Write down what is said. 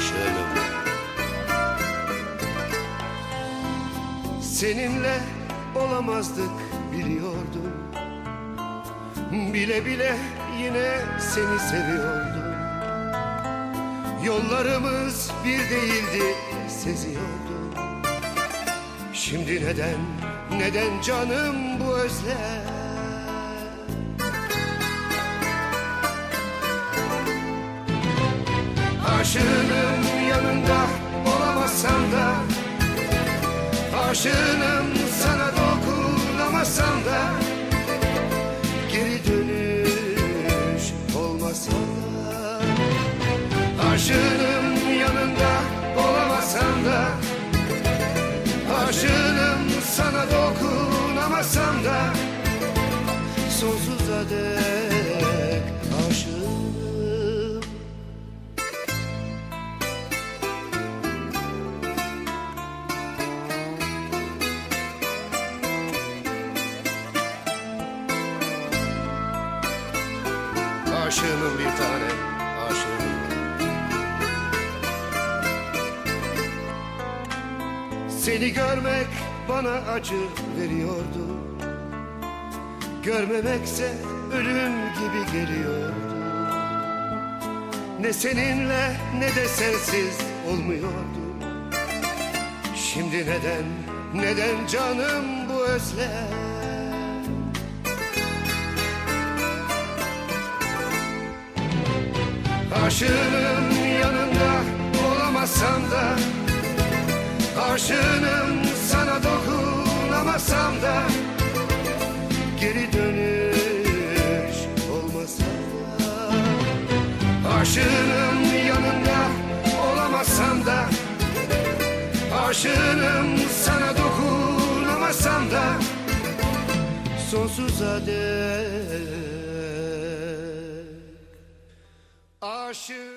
aşığım Seninle olamazdık biliyordum. Bile bile yine seni seviyordum. Yollarımız bir değildi seziyordum. Şimdi neden, neden canım bu özlem Aşığım Aşığım sana dokunamasam da Geri dönüş olmasa da Aşığım yanında olamasam da Aşığım sana dokunamasam da Sonsuza dek Aşığım bir tane aşığım Seni görmek bana acı veriyordu. Görmemekse ölüm gibi geliyordu. Ne seninle ne de sensiz olmuyordu. Şimdi neden, neden canım bu özlem Aşığım yanında olamasam da Aşığım sana dokunamasam da Geri dönüş olmasa da Aşığım yanında olamasam da Aşığım sana dokunamasam da Sonsuza dek Aşığım